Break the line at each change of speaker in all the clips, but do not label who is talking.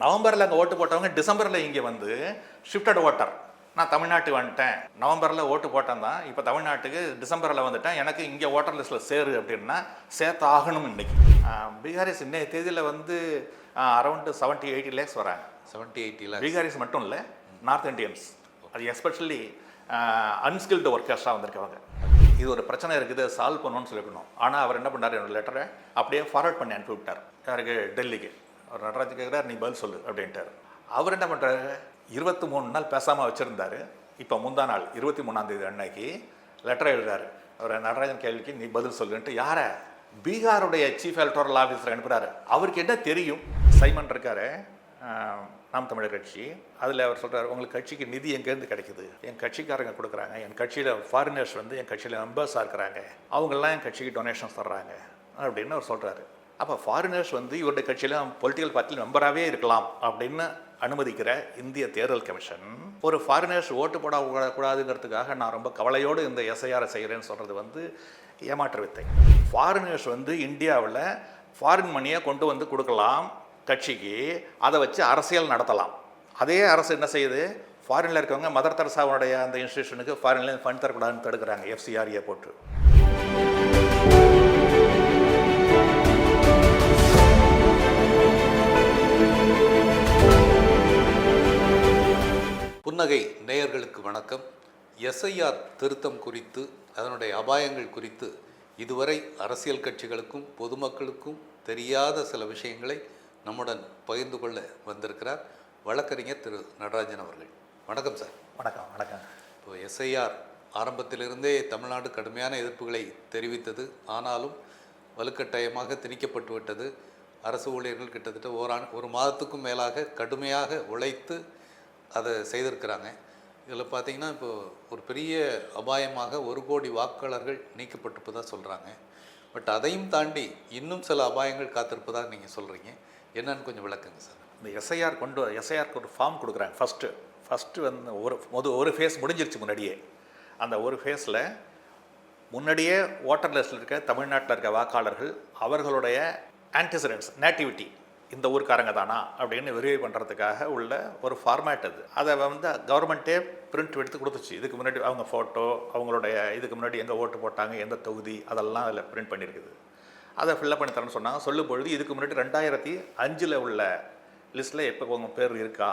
நவம்பரில் அங்கே ஓட்டு போட்டவங்க டிசம்பரில் இங்கே வந்து ஷிஃப்டட் ஓட்டர் நான் தமிழ்நாட்டுக்கு வந்துட்டேன். நவம்பரில் ஓட்டு போட்டேன் தான். இப்போ தமிழ்நாட்டுக்கு டிசம்பரில் வந்துட்டேன். எனக்கு இங்கே ஓட்டர் லிஸ்ட்டில் சேரு அப்படின்னா சேர்த்து ஆகணும் இன்னைக்கு ஆஹ் பீகாரிஸ் இன்னைய தேதியில் வந்து அரௌண்டு செவன்ட்டி எயிட்டி லேக்ஸ் வராங்க.
செவன்ட்டி எயிட்டியில்
பீகாரிஸ் மட்டும் இல்லை நார்த் இந்தியன்ஸ் அது எஸ்பெஷலி அன்ஸ்கில்டு ஒர்க்கர்ஸாக வந்திருக்கவங்க. இது ஒரு பிரச்சனை இருக்குது சால்வ் பண்ணணும்னு சொல்லிக்கணும் ஆனால் அவர் என்ன பண்ணார் என்னோட லெட்டரை அப்படியே ஃபார்வர்ட் பண்ணி அனுப்பி விட்டார் யாருக்கு? டெல்லிக்கு. அவர் நடராஜ் கேட்குறாரு நீ பதில் சொல்லு அப்படின்ட்டார். அவர் என்ன பண்ணுறாரு இருபத்தி மூணு நாள் பேசாமல் வச்சுருந்தாரு. இப்போ முந்தா நாள் இருபத்தி மூணாம் தேதி அன்னைக்கு லெட்டர் எழுதுறாரு. அவர் நடராஜன் கேள்விக்கு நீ பதில் சொல்லுன்ட்டு யாரை? பீகாருடைய சீஃப் எலக்டோரல் ஆஃபீஸர் அனுப்புகிறாரு அவருக்கு என்ன தெரியும்? சைமன் இருக்காரு நாம் தமிழர் கட்சி. அதில் அவர் சொல்கிறார் உங்களுக்கு கட்சிக்கு நிதி எங்கேருந்து கிடைக்குது? என் கட்சிக்காரங்க கொடுக்குறாங்க. என் கட்சியில் ஃபாரினர்ஸ் வந்து என் கட்சியில் மெம்பர்ஸாக இருக்கிறாங்க. அவங்கெல்லாம் என் கட்சிக்கு டொனேஷன்ஸ் தர்றாங்க. அப்படின்னு அவர் சொல்கிறாரு அப்போ ஃபாரினர்ஸ் வந்து இவருடைய கட்சியில் பொலிட்டிக்கல் பார்ட்டியில் மெம்பராகவே இருக்கலாம் அப்படின்னு அனுமதிக்கிற இந்திய தேர்தல் கமிஷன் ஒரு ஃபாரினர்ஸ் ஓட்டு போட கூடாதுங்கிறதுக்காக நான் ரொம்ப கவலையோடு இந்த எஸ்ஐஆரை செய்கிறேன்னு சொல்கிறது வந்து ஏமாற்று வித்தை. ஃபாரினர்ஸ் வந்து இந்தியாவில் ஃபாரின் மணியை கொண்டு வந்து கொடுக்கலாம் கட்சிக்கு அதை வச்சு அரசியல் நடத்தலாம். அதே அரசு என்ன செய்யுது? ஃபாரினில் இருக்கவங்க மதர் தெரசாவுடைய அந்த இன்ஸ்டியூஷனுக்கு ஃபாரின்லேருந்து ஃபண்ட் தரக்கூடாதுன்னு தடுக்கிறாங்க எஃப்சிஆர்ஏ போட்டு.
புன்னகை நேயர்களுக்கு வணக்கம். எஸ்ஐஆர் திருத்தம் குறித்து அதனுடைய அபாயங்கள் குறித்து இதுவரை அரசியல் கட்சிகளுக்கும் பொதுமக்களுக்கும் தெரியாத சில விஷயங்களை நம்முடன் பகிர்ந்து கொள்ள வந்திருக்கிறார் வழக்கறிஞர் திரு நடராஜன் அவர்கள். வணக்கம் சார்.
வணக்கம் வணக்கம்.
இப்போ எஸ்ஐஆர் ஆரம்பத்திலிருந்தே தமிழ்நாடு கடுமையான எதிர்ப்புகளை தெரிவித்தது. ஆனாலும் வலுக்கட்டாயமாக திணிக்கப்பட்டு விட்டது. அரசு ஊழியர்கள் கிட்டத்தட்ட ஓராண்டு ஒரு மாதத்துக்கும் மேலாக கடுமையாக உழைத்து அதை செய்திருக்கிறாங்க. இதில் பார்த்தீங்கன்னா இப்போ ஒரு பெரிய அபாயமாக ஒரு கோடி வாக்காளர்கள் நீக்கப்பட்டிருப்பதாக சொல்கிறாங்க பட் அதையும் தாண்டி இன்னும் சில அபாயங்கள் காத்திருப்பதாக நீங்கள் சொல்கிறீங்க என்னன்னு கொஞ்சம் விளக்குங்க சார்.
இந்த எஸ்ஐஆர் கொண்டு எஸ்ஐஆருக்கு ஒரு ஃபார்ம் கொடுக்குறாங்க. ஃபஸ்ட்டு ஃபஸ்ட்டு வந்து ஒரு முத ஒரு ஃபேஸ் முடிஞ்சிருச்சு முன்னாடியே. அந்த ஒரு ஃபேஸில் முன்னாடியே ஓட்டர் லிஸ்ட்டில் இருக்க தமிழ்நாட்டில் இருக்க வாக்காளர்கள் அவர்களுடைய ஆன்டிசிடென்ட்ஸ் நேட்டிவிட்டி இந்த ஊருக்காரங்க தானா அப்படின்னு வெரிஃபை பண்ணுறதுக்காக உள்ள ஒரு ஃபார்மேட் அது. அதை வந்து கவர்மெண்ட்டே பிரிண்ட் எடுத்து கொடுத்துச்சு. இதுக்கு முன்னாடி அவங்க ஃபோட்டோ அவங்களுடைய இதுக்கு முன்னாடி எங்கே ஓட்டு போட்டாங்க எந்த தொகுதி அதெல்லாம் அதில் பிரிண்ட் பண்ணியிருக்குது அதை ஃபில்லப் பண்ணி தரேன்னு சொன்னாங்க. சொல்லும் பொழுது இதுக்கு முன்னாடி ரெண்டாயிரத்தி அஞ்சில் உள்ள லிஸ்ட்டில் எப்போ உங்கள் பேர் இருக்கா?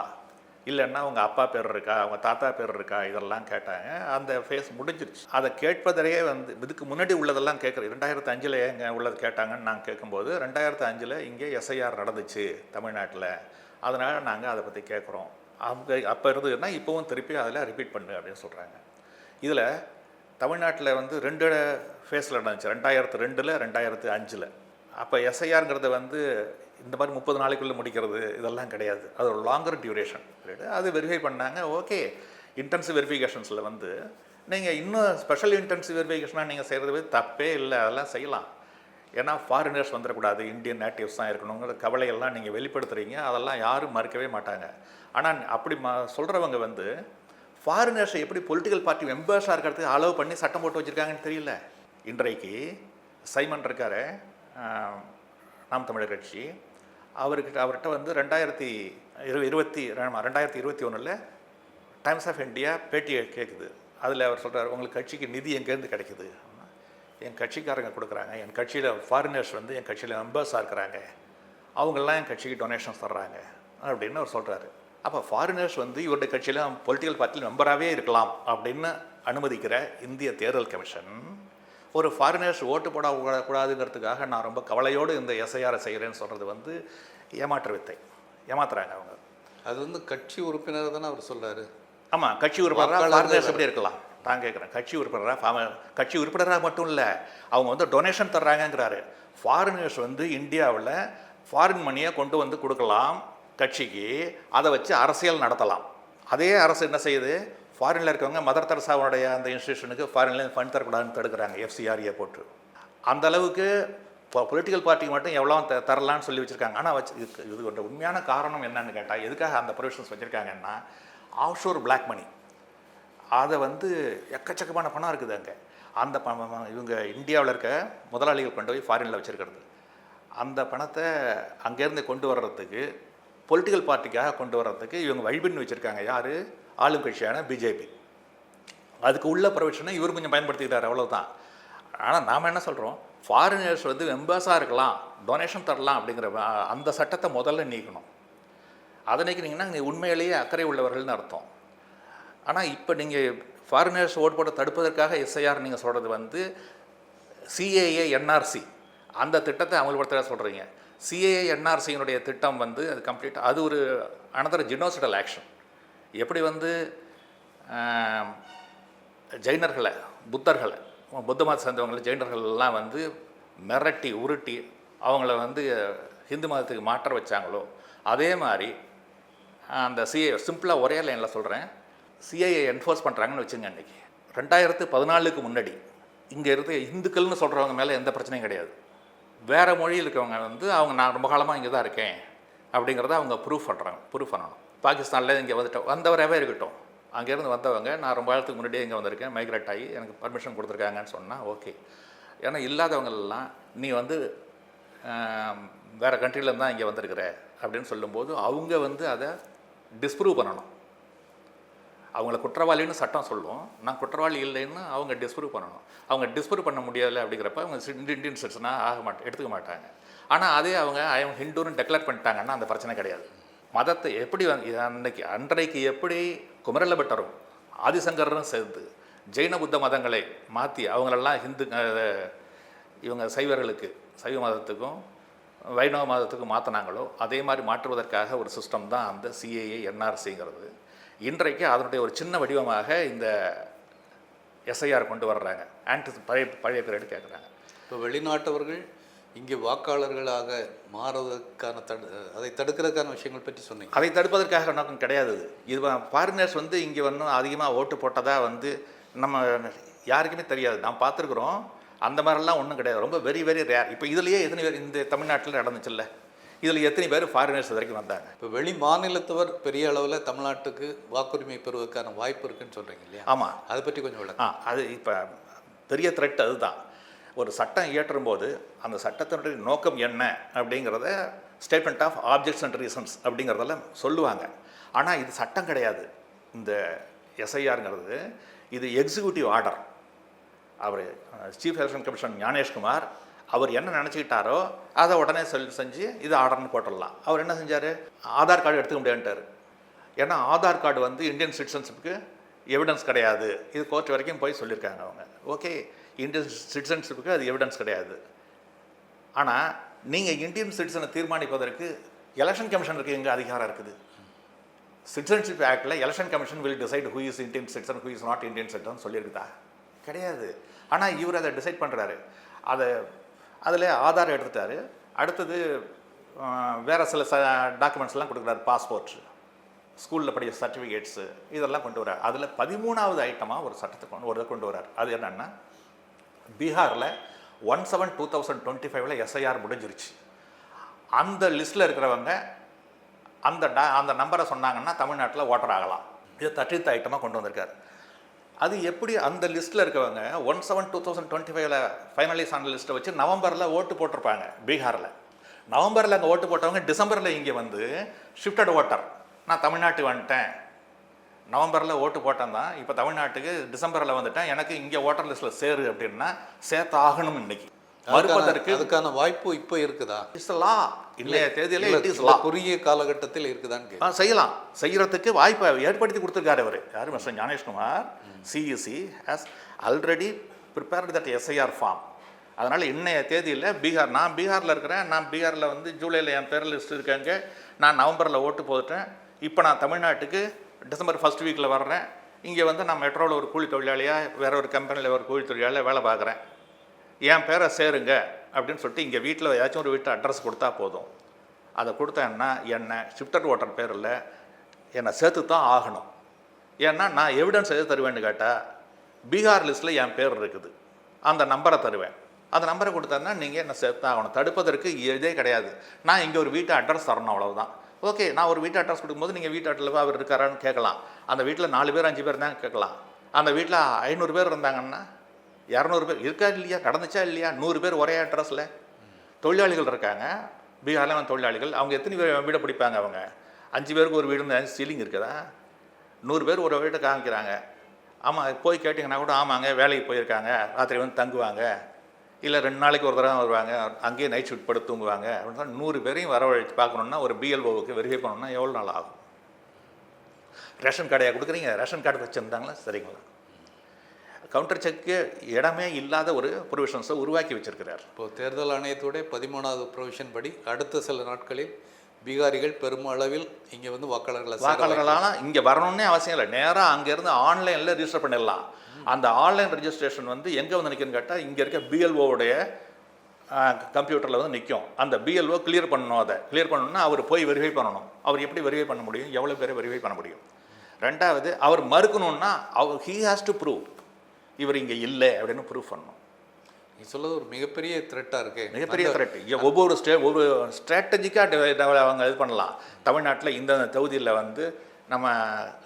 இல்லைன்னா அவங்க அப்பா பேர் இருக்கா அவங்க தாத்தா பேர் இருக்கா இதெல்லாம் கேட்டாங்க. அந்த ஃபேஸ் முடிஞ்சிருச்சு. அதை கேட்பதிலேயே வந்து இதுக்கு முன்னாடி உள்ளதெல்லாம் கேட்குறது ரெண்டாயிரத்து அஞ்சில் எங்கே உள்ளது கேட்டாங்கன்னு நாங்கள் கேட்கும்போது ரெண்டாயிரத்து அஞ்சில் இங்கே எஸ்ஐஆர் நடந்துச்சு தமிழ்நாட்டில். அதனால் நாங்கள் அதை பற்றி கேட்குறோம். அவங்க அப்போ இருந்ததுன்னா இப்போவும் திருப்பி அதில் ரிப்பீட் பண்ணு அப்படின்னு சொல்கிறாங்க இதில் தமிழ்நாட்டில் வந்து ரெண்டு ஃபேஸில் நடந்துச்சு. ரெண்டாயிரத்து ரெண்டில் ரெண்டாயிரத்து அஞ்சில். அப்போ எஸ்ஐஆருங்கிறது வந்து இந்த மாதிரி முப்பது நாளைக்குள்ளே முடிக்கிறது இதெல்லாம் கிடையாது. அது ஒரு லாங்கர் டியூரேஷன் அது வெரிஃபை பண்ணாங்க ஓகே இன்டென்சிவ் வெரிஃபிகேஷன்ஸில் வந்து நீங்கள் இன்னும் ஸ்பெஷல் இன்டென்சிவ் வெரிஃபிகேஷனாக நீங்கள் செய்கிறது தப்பே இல்லை அதெல்லாம் செய்யலாம். ஏன்னா ஃபாரினர்ஸ் வந்துடக்கூடாது இந்தியன் நேட்டிவ்ஸ் தான் இருக்கணுங்கிற கவலையெல்லாம் நீங்கள் வெளிப்படுத்துகிறீங்க அதெல்லாம் யாரும் மறுக்கவே மாட்டாங்க. ஆனால் அப்படி ம சொல்கிறவங்க வந்து ஃபாரினர்ஸை எப்படி பொலிட்டிக்கல் பார்ட்டி மெம்பர்ஸாக இருக்கிறதுக்கு அலோவ் பண்ணி சட்டம் போட்டு வச்சுருக்காங்கன்னு தெரியல. இன்றைக்கு சைமன் இருக்காரு நாம் தமிழர் கட்சி. அவர்கிட்ட அவர்கிட்ட வந்து ரெண்டாயிரத்தி இரு இருபத்தி ரெண்டாயிரத்தி இருபத்தி ஒன்றில் டைம்ஸ் ஆஃப் இந்தியா பேட்டியை கேட்குது அதில் அவர் சொல்கிறார் உங்களுக்கு கட்சிக்கு நிதி எங்கேருந்து கிடைக்குது? என் கட்சிக்காரங்க கொடுக்குறாங்க. என் கட்சியில் ஃபாரினர்ஸ் வந்து என் கட்சியில் மெம்பர்ஸாக இருக்கிறாங்க. அவங்கெல்லாம் என் கட்சிக்கு டொனேஷன்ஸ் தர்றாங்க. அப்படின்னு அவர் சொல்கிறாரு அப்போ ஃபாரினர்ஸ் வந்து இவருடைய கட்சியில் பொலிட்டிக்கல் பார்ட்டியில் மெம்பராகவே இருக்கலாம் அப்படின்னு அனுமதிக்கிற இந்திய தேர்தல் கமிஷன் ஒரு ஃபாரினர்ஸ் ஓட்டு போட கூடா- கூடாதுங்கிறதுக்காக நான் ரொம்ப கவலையோடு இந்த எஸ்ஐஆரை செய்கிறேன்னு சொல்கிறது வந்து ஏமாற்று வித்தை ஏமாத்துறாங்க அவங்க.
அது வந்து கட்சி உறுப்பினர் தானே அவர் சொல்கிறாரு
ஆமாம் கட்சி உறுப்பினராக ஃபாரினர்ஸ் எப்படி இருக்கலாம்? நான் கேட்குறேன் கட்சி உறுப்பினராக ஃபாம கட்சி உறுப்பினராக மட்டும் இல்லை அவங்க வந்து டொனேஷன் தர்றாங்கங்கிறாரு. ஃபாரினர்ஸ் வந்து இந்தியாவில் ஃபாரின் மணியை கொண்டு வந்து கொடுக்கலாம் கட்சிக்கு. அதை வச்சு அரசியல் நடத்தலாம். அதே அரசு என்ன செய்யுது? ஃபாரினில் இருக்கவங்க மதர் தெரசாவுடைய அந்த இன்ஸ்டியூஷனுக்கு ஃபாரின்லேருந்து ஃபண்ட் தரக்கூடாதுன்னு தடுக்கிறாங்க எஃப்சிஆர்ஏ போட்டு. அந்த அளவுக்கு பொலிட்டிக்கல் பார்ட்டிக்கு மட்டும் எவ்வளோ த தரலான்னு சொல்லி வச்சுருக்காங்க. ஆனால் வச்சு இதுக்கு இது ஒரு உண்மையான காரணம் என்னன்னு கேட்டால் எதுக்காக அந்த ப்ரொவிஷன்ஸ் வச்சுருக்காங்கன்னா ஆஃப்ஷோர் பிளாக் மணி அதை வந்து எக்கச்சக்கமான பணம் இருக்குது அங்கே. அந்த பணம் இவங்க இந்தியாவில் இருக்க முதலாளிகள் கொண்டு போய் ஃபாரினில் வச்சுருக்கிறது. அந்த பணத்தை அங்கேருந்து கொண்டு வர்றதுக்கு பொலிட்டிக்கல் பார்ட்டிக்காக கொண்டு வர்றதுக்கு இவங்க வழிபின்னு வச்சுருக்காங்க. யார்? ஆளும் கட்சியான பிஜேபி அதுக்கு உள்ள ப்ரொவிஷனை இவர் கொஞ்சம் பயன்படுத்திக்கிட்டார் அவ்வளோதான் ஆனால் நாம் என்ன சொல்கிறோம் ஃபாரினர்ஸ் வந்து மெம்பர்ஸாக இருக்கலாம் டொனேஷன் தரலாம் அப்படிங்கிற அந்த சட்டத்தை முதல்ல நீக்கணும். அதை நீக்கினீங்கன்னா நீ உண்மையிலேயே அக்கறை உள்ளவர்கள்னு அர்த்தம். ஆனால் இப்போ நீங்கள் ஃபாரினர்ஸ் ஓட் போட தடுப்பதற்காக எஸ்ஐஆர் நீங்கள் சொல்கிறது வந்து சிஏஏ என்ஆர்சி அந்த திட்டத்தை அமல்படுத்த சொல்கிறீங்க சிஏஏ என்ஆர்சியினுடைய திட்டம் வந்து அது கம்ப்ளீட் அது ஒரு அனதர் ஜினோசிடல் ஆக்ஷன் எப்படி வந்து ஜெயினர்களை புத்தர்களை புத்த மதத்தை சேர்ந்தவங்களை ஜெயினர்கள்லாம் வந்து மிரட்டி உருட்டி அவங்கள வந்து ஹிந்து மதத்துக்கு மாற்ற வச்சாங்களோ அதே மாதிரி அந்த சிஏ சிம்பிளாக ஒரே லைனில் சொல்கிறேன் சிஐஏ என்ஃபோர்ஸ் பண்ணுறாங்கன்னு வச்சுங்க அன்றைக்கி ரெண்டாயிரத்து பதினாலுக்கு முன்னாடி இங்கே இருந்து இந்துக்கள்னு சொல்கிறவங்க மேலே எந்த பிரச்சனையும் கிடையாது. வேறு மொழியில் இருக்கவங்க வந்து அவங்க நான் ரொம்ப காலமாக இங்கே தான் இருக்கேன். அப்படிங்கிறத அவங்க ப்ரூஃப் பண்ணுறாங்க ப்ரூஃப் பண்ணணும். பாகிஸ்தானில் இங்கே வந்துட்டோம். வந்தவராகவே இருக்கட்டும். அங்கேருந்து வந்தவங்க நான் ரொம்ப காலத்துக்கு முன்னாடியே இங்கே வந்திருக்கேன் மைக்ரேட் ஆகி எனக்கு பர்மிஷன் கொடுத்துருக்காங்கன்னு சொன்னால் ஓகே ஏன்னா இல்லாதவங்களெல்லாம் நீ வந்து வேறு கண்ட்ரிலேருந்து தான் இங்கே வந்திருக்கிற அப்படின்னு சொல்லும்போது அவங்க வந்து அதை டிஸ்ப்ரூவ் பண்ணணும். அவங்கள குற்றவாளின்னு சட்டம் சொல்லும். நான் குற்றவாளி இல்லைன்னு அவங்க டிஸ்ப்ரூவ் பண்ணணும். அவங்க டிஸ்ப்ரூவ் பண்ண முடியலை அப்படிங்கிறப்ப அவங்க சி- இந்தியன் சிட்டிசனாக ஆக மாட்டேன் எடுத்துக்க மாட்டாங்க. ஆனால் அதே அவங்க ஐஎம் ஹிந்துன்னு டெக்ளேர் பண்ணிட்டாங்கன்னா அந்த பிரச்சனை கிடையாது. மதத்தை எப்படி இது அன்னைக்கு அன்றைக்கு எப்படி குமரல பட்டரும் சேர்ந்து ஜெயின புத்த மதங்களை மாற்றி அவங்களெல்லாம் ஹிந்து இவங்க சைவர்களுக்கு சைவ மதத்துக்கும் வைணவ மதத்துக்கும் மாற்றினாங்களோ அதே மாதிரி மாற்றுவதற்காக ஒரு சிஸ்டம் தான் அந்த சிஏஏ என்ஆர்சிங்கிறது இன்றைக்கு அதனுடைய ஒரு சின்ன வடிவமாக இந்த எஸ்ஐஆர் கொண்டு வர்றாங்க. ஆன்டி பழைய பழைய பீரியட் கேட்குறாங்க
இப்போ வெளிநாட்டவர்கள் இங்கே வாக்காளர்களாக மாறுவதற்கான தடு அதை தடுக்கிறதுக்கான விஷயங்கள் பற்றி சொன்னீங்க.
அதை தடுப்பதற்காக நோக்கம் கிடையாது இது. ஃபாரினர்ஸ் வந்து இங்கே வந்து அதிகமாக ஓட்டு போட்டதா வந்து நம்ம யாருக்குமே தெரியாது. நாம் பார்த்துருக்குறோம். அந்த மாதிரிலாம் ஒன்றும் கிடையாது. ரொம்ப வெரி வெரி ரேர் இப்போ இதுலேயே எத்தனை பேர் இந்த தமிழ்நாட்டில் நடந்துச்சுல்ல? இதில் எத்தனை பேர் ஃபாரினர்ஸ் வரைக்கும் வந்தாங்க?
இப்போ வெளி மாநிலத்தவர் பெரிய அளவில் தமிழ்நாட்டுக்கு வாக்குரிமை பெறுவதற்கான வாய்ப்பு இருக்குன்னு சொல்கிறீங்க இல்லையா?
ஆமாம்
அதை பற்றி கொஞ்சம் விளக்கம்
அது இப்போ பெரிய த்ரெட் அதுதான். ஒரு சட்டம் இயற்றும் போது அந்த சட்டத்தினுடைய நோக்கம் என்ன அப்படிங்கிறத statement of objects and reasons அப்படிங்கிறதெல்லாம் சொல்லுவாங்க. ஆனால் இது சட்டம் கிடையாது. இந்த எஸ்ஐஆருங்கிறது இது எக்ஸிக்யூட்டிவ் ஆர்டர் அவர் சீஃப் எலெக்ஷன் கமிஷன் ஞானேஷ்குமார் அவர் என்ன நினச்சிக்கிட்டாரோ அதை உடனே சொல் செஞ்சு இது ஆர்டர்னு போட்டுடலாம். அவர் என்ன செஞ்சார்? ஆதார் கார்டு எடுத்துக்க முடியான்ட்டார் ஏன்னா ஆதார் கார்டு வந்து இந்தியன் சிட்டிசன்ஷிப்புக்கு எவிடன்ஸ் கிடையாது. இது கோர்ட் வரைக்கும் போய் சொல்லியிருக்காங்க அவங்க. ஓகே இந்தியன் சிட்டிசன்ஷிப்புக்கு அது எவிடன்ஸ் கிடையாது. ஆனால் நீங்கள் இந்தியன் சிட்டிசனை தீர்மானிப்பதற்கு எலெக்ஷன் கமிஷனுக்கு எங்கே அதிகாரம் இருக்குது? சிட்டிசன்ஷிப் ஆக்டில் election commission will decide who is Indian citizen who is not Indian citizen சொல்லியிருக்குதா? கிடையாது. ஆனால் இவர் அதை டிசைட் பண்ணுறாரு அதை அதில் ஆதார் எடுத்துட்டாரு. அடுத்தது வேறு சில ச டாக்குமெண்ட்ஸ்லாம் கொடுக்குறாரு பாஸ்போர்ட் ஸ்கூலில் படிக்கிற சர்டிஃபிகேட்ஸு இதெல்லாம் கொண்டு வரார் அதில் பதிமூணாவது ஐட்டமாக ஒரு சட்டத்தை கொண்டு ஒரு கொண்டு வரார் அது என்னென்னா பீகாரில் one seven two thousand twenty ஃபைவ்ல எஸ்ஐஆர் முடிஞ்சிருச்சு. அந்த லிஸ்ட்டில் இருக்கிறவங்க அந்த டா அந்த நம்பரை சொன்னாங்கன்னா தமிழ்நாட்டில் ஓட்டர் ஆகலாம். இது தட்டித்த ஐட்டமாக கொண்டு வந்திருக்காரு. அது எப்படி அந்த லிஸ்ட்டில் இருக்கவங்க one seven two thousand twenty ஃபைவ்ல ஃபைனலைஸ் ஆன லிஸ்ட்டை வச்சு நவம்பரில் ஓட்டு போட்டிருப்பாங்க பீகாரில். நவம்பரில் அங்கே ஓட்டு போட்டவங்க டிசம்பரில் இங்கே வந்து ஷிஃப்டட் ஓட்டர் நான் தமிழ்நாட்டுக்கு வந்துட்டேன். நவம்பரில் ஓட்டு போட்டேன் தான். இப்போ தமிழ்நாட்டுக்கு டிசம்பரில் வந்துட்டேன். எனக்கு இங்கே ஓட்டர் லிஸ்ட்டில் சேரு அப்படின்னா சேர்த்து ஆகணும் இன்னைக்கு மறுப்பதற்கு
அதுக்கான- வாய்ப்பு இப்போ இருக்குதா?
இட்ஸ் லா இன்றைய தேதியில இட் இஸ் லா
குறுகிய காலகட்டத்தில் இருக்குதான்னு
ஆ செய்யலாம். செய்யறதுக்கு வாய்ப்பை ஏற்படுத்தி கொடுத்துருக்காரு அவர். யார்? Mister Gyanesh Kumar CEC has already prepared that SIR form அதனால் இன்னைய தேதியில் பீகார் நான் பீகாரில் இருக்கிறேன். நான் பீகாரில் வந்து ஜூலையில் என் பேர் லிஸ்ட் இருக்காங்க நான் நவம்பரில் ஓட்டு போட்டுட்டேன். இப்போ நான் தமிழ்நாட்டுக்கு டிசம்பர் ஃபர்ஸ்ட் வீக்கில் வர்றேன். இங்கே வந்து நான் மெட்ரோவில் ஒரு கூலி தொழிலாளியாக வேற ஒரு கம்பெனியில் ஒரு கூலி தொழிலாளியாக வேலை பார்க்குறேன். என் பேரை சேருங்க அப்படின்னு சொல்லிட்டு இங்கே வீட்டில் ஏதாச்சும் ஒரு வீட்டு அட்ரஸ் கொடுத்தா போதும். அதை கொடுத்தேன்னா என்னை ஷிஃப்டர் ஓட்டர் பேரில் என்னை சேர்த்து தான் ஆகணும். ஏன்னா நான் எவிடன்ஸ் எது தருவேன்னு கேட்டால் பீகார் லிஸ்ட்டில் என் பேர் இருக்குது. அந்த நம்பரை தருவேன். அந்த நம்பரை கொடுத்தேன்னா நீங்கள் என்னை சேர்த்து ஆகணும். தடுப்பதற்கு இதே கிடையாது. நான் இங்கே ஒரு வீட்டு அட்ரஸ் தரணும் அவ்வளோதான் ஓகே நான் ஒரு வீட்டு அட்ரஸ் கொடுக்கும்போது நீங்கள் வீட்டு அட்ரஸில் அவர் இருக்காரான்னு கேட்கலாம். அந்த வீட்டில் நாலு பேர் அஞ்சு பேர் தான் கேட்கலாம். அந்த வீட்டில் ஐநூறு பேர் இருந்தாங்கன்னா இரநூறு பேர் இருக்கா இல்லையா? நடந்துச்சா இல்லையா? நூறு பேர் ஒரே அட்ரஸில். தொழிலாளிகள் இருக்காங்க. பீகாரில் வந்து தொழிலாளிகள். அவங்க எத்தனை பேர் வீடை பிடிப்பாங்க அவங்க? அஞ்சு பேருக்கு ஒரு வீடு சீலிங் இருக்குதா? நூறு பேர் ஒரு வீட்டை காமிக்கிறாங்க. ஆமாம் போய் கேட்டிங்கன்னா கூட ஆமாங்க வேலைக்கு போயிருக்காங்க. ராத்திரி வந்து தங்குவாங்க. இல்லை ரெண்டு நாளைக்கு ஒரு தடவை வருவாங்க. அங்கேயே நைட் ஷூட் படுத்து தூங்குவாங்க. அப்படின்னு நூறு பேரையும் வரவழைச்சு பார்க்கணுன்னா ஒரு பிஎல்ஓவுக்கு வெரிஃபை பண்ணணும்னா எவ்வளோ நாள் ஆகும்? ரேஷன் கார்டையா கொடுக்குறீங்க. ரேஷன் கார்டு வச்சுருந்தாங்களா? சரிங்களா. கவுண்டர் செக்கு இடமே இல்லாத ஒரு ப்ரொவிஷன்ஸை உருவாக்கி வச்சிருக்கிறார்.
இப்போ தேர்தல் ஆணையத்துடைய பதிமூணாவது ப்ரொவிஷன் படி அடுத்த சில நாட்களில் பீகாரிகள் பெருமளவில் இங்கே வந்து வாக்காளர்களை சேர
வாக்காளர்களாலாம் இங்கே வரணும்னே அவசியம் இல்லை. நேராக அங்கேருந்து ஆன்லைனில் ரிஜிஸ்டர் பண்ணிடலாம். அந்த ஆன்லைன் ரெஜிஸ்ட்ரேஷன் வந்து எங்கே வந்து நிற்குன்னு கேட்டால் இங்கே இருக்க பிஎல்ஓவுடைய கம்ப்யூட்டரில் வந்து நிற்கும் அந்த பிஎல்ஓ கிளியர் பண்ணணும் அதை. கிளியர் பண்ணணும்னா அவர் போய் வெரிஃபை பண்ணணும். அவர் எப்படி வெரிஃபை பண்ண முடியும்? எவ்வளோ பேரை வெரிஃபை பண்ண முடியும்? ரெண்டாவது அவர் மறுக்கணும்னா அவர் ஹீ ஹாஸ் டு ப்ரூவ் இவர் இங்கே இல்லை அப்படின்னு ப்ரூவ் பண்ணணும்.
நீ சொல்றது ஒரு மிகப்பெரிய த்ரெட்டாக இருக்கு.
மிகப்பெரிய த்ரெட் ஒவ்வொரு ஸ்டே ஒவ்வொரு ஸ்ட்ராட்டஜிக்காக அவங்க இது பண்ணலாம். தமிழ்நாட்டில் இந்த தொகுதியில் வந்து நம்ம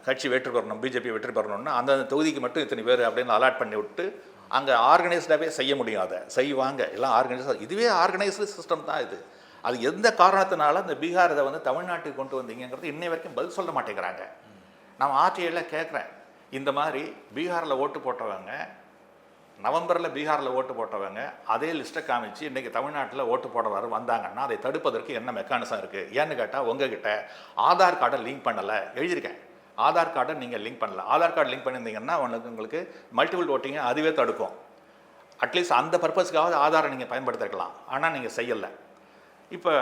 கட்சி வெற்றி பெறணும் பிஜேபி வெற்றி பெறணும்னா அந்தந்த தொகுதிக்கு மட்டும் இத்தனை பேர் அப்படின்னு அலாட் பண்ணி விட்டு அங்கே ஆர்கனைஸ்டாகவே செய்ய முடியும் அதை. செய்வாங்க. எல்லாம் ஆர்கனைஸ் இதுவே ஆர்கனைஸ்டு சிஸ்டம் தான் இது. அது எந்த காரணத்தினால இந்த பீகார் இதை வந்து தமிழ்நாட்டுக்கு கொண்டு வந்தீங்கங்கிறது இன்னை வரைக்கும் பதில் சொல்ல மாட்டேங்கிறாங்க. நான் ஆர்டிஐயில் கேட்குறேன். இந்த மாதிரி பீகாரில் ஓட்டு போட்டவங்க நவம்பரில் பீகாரில் ஓட்டு போட்டவங்க அதே லிஸ்ட்டை காமிச்சு இன்றைக்கி தமிழ்நாட்டில் ஓட்டு போட வர வந்தாங்கன்னா அதை தடுப்பதற்கு என்ன மெக்கானிசம் இருக்குது ஏன்னு கேட்டால் உங்ககிட்ட ஆதார் கார்டை லிங்க் பண்ணலை. எழுதியிருக்கேன். ஆதார் கார்டை நீங்கள் லிங்க் பண்ணல. ஆதார் கார்டு லிங்க் பண்ணியிருந்தீங்கன்னா உங்களுக்கு உங்களுக்கு மல்டிபிள் ஓட்டிங்கை அதுவே தடுக்கும். அட்லீஸ்ட் அந்த பர்பஸ்க்காவது ஆதாரை நீங்கள் பயன்படுத்திருக்கலாம். ஆனால் நீங்கள் செய்யலை. இப்போ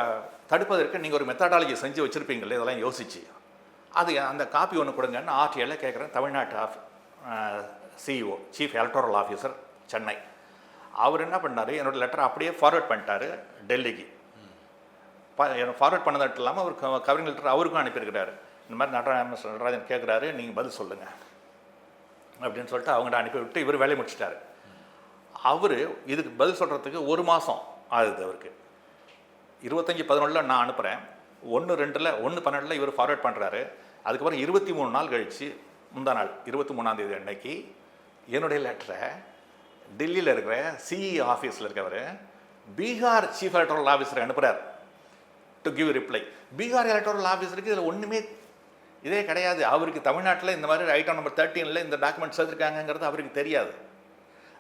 தடுப்பதற்கு நீங்கள் ஒரு மெத்தடாலஜி செஞ்சு வச்சுருப்பீங்களே இதெல்லாம் யோசிச்சு. அது அந்த காப்பி ஒன்று கொடுங்கன்னு ஆர்டிஐயில் கேட்குறேன் தமிழ்நாட்டு of CEO chief electoral officer Chennai அவர் என்ன பண்ணார்? என்னோட லெட்டர் அப்படியே ஃபார்வர்ட் பண்ணிட்டாரு டெல்லிக்கு. ஃபார்வர்ட் பண்ணது மட்டும் இல்லாமல் அவர் கவரிங் லெட்டர் அவருக்கும் அனுப்பியிருக்கிறாரு. இந்த மாதிரி நடராஜன் நடராஜன் கேட்குறாரு நீங்கள் பதில் சொல்லுங்கள் அப்படின்னு சொல்லிட்டு அவங்கள்ட்ட அனுப்பி விட்டு இவர் வேலையை முடிச்சிட்டாரு. அவர் இதுக்கு பதில் சொல்கிறதுக்கு ஒரு மாதம் ஆகுது அவருக்கு. இருபத்தஞ்சி பதினொன்றில் நான் அனுப்புகிறேன் ஒன்று ரெண்டில் ஒன்று பன்னெண்டில் இவர் ஃபார்வர்ட் பண்ணுறாரு அதுக்கப்புறம் இருபத்தி மூணு நாள் கழித்து முந்தா நாள் இருபத்தி மூணாந்தேதி அன்னைக்கு என்னுடைய லெட்டரை டெல்லியில் இருக்கிற சிஇ ஆஃபீஸில் இருக்கவர் பீகார் சீஃப் எலக்ட்ரல் ஆஃபீஸர் அனுப்புகிறார் to give reply Bihar electoral ஆஃபீஸருக்கு இதில் ஒன்றுமே இதே கிடையாது. அவருக்கு தமிழ்நாட்டில் இந்த மாதிரி ஐட்டம் நம்பர் தேர்ட்டீனில் இந்த டாக்குமெண்ட் சேர்த்துருக்காங்கிறது அவருக்கு தெரியாது.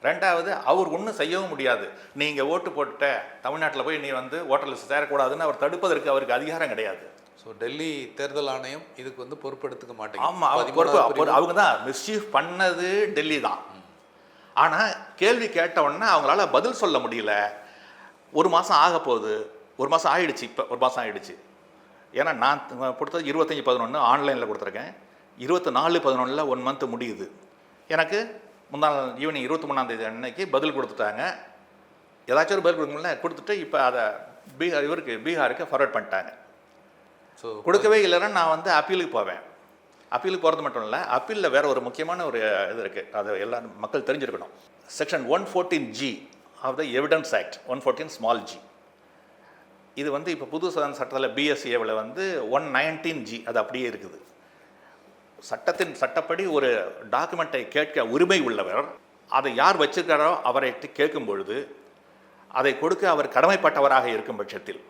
ரெண்டாவது அவர் ஒன்றும் செய்யவும் முடியாது. நீங்கள் ஓட்டு போட்டுட்ட தமிழ்நாட்டில் போய் நீ வந்து ஓட்டர் லிஸ்ட் சேரக்கூடாதுன்னு அவர் தடுப்பதற்கு அவருக்கு அதிகாரம் கிடையாது.
ஸோ டெல்லி தேர்தல் ஆணையம் இதுக்கு வந்து பொறுப்பெடுத்துக்க மாட்டேங்குது.
ஆமாம் அவங்க பொறுப்பு அவங்க தான் மிஸ்சீஃப் பண்ணது டெல்லி தான். ஆனால் கேள்வி கேட்ட உடனே அவங்களால பதில் சொல்ல முடியல. ஒரு மாதம் ஆக போகுது. ஒரு மாதம் ஆயிடுச்சு இப்போ ஒரு மாதம் ஆயிடுச்சு. ஏன்னா நான் கொடுத்தது இருபத்தஞ்சி பதினொன்று ஆன்லைனில் கொடுத்துருக்கேன். இருபத்தி நாலு பதினொன்றில் ஒன் மந்த் முடியுது. எனக்கு முந்தா நாள் ஈவினிங் இருபத்தி மூணாந்தேதி அன்னைக்கு பதில் கொடுத்துட்டாங்க. ஏதாச்சும் ஒரு பதில் கொடுக்கல கொடுத்துட்டு இப்போ அதை பீகார் இவருக்கு பீகாருக்கு ஃபார்வர்ட் பண்ணிட்டாங்க.
ஸோ
கொடுக்கவே இல்லைன்னா நான் வந்து அப்பீலுக்கு போவேன். அப்பீலுக்கு போகிறது மட்டும் இல்லை அப்பீலில் வேற ஒரு முக்கியமான ஒரு இது இருக்குது அது எல்லா மக்கள் தெரிஞ்சிருக்கணும். Section one fourteen G of the evidence act one fourteen small G இது வந்து இப்போ புது சதன் சட்டத்தில் பிஎஸ்சிஏவில் வந்து ஒன் நைன்டீன் ஜி அது அப்படியே இருக்குது. சட்டத்தின் சட்டப்படி ஒரு டாக்குமெண்ட்டை கேட்க உரிமை உள்ளவர் அதை யார் வச்சிருக்காரோ அவரை கேட்கும் பொழுது அதை கொடுக்க அவர் கடமைப்பட்டவராக இருக்கும் பட்சத்தில்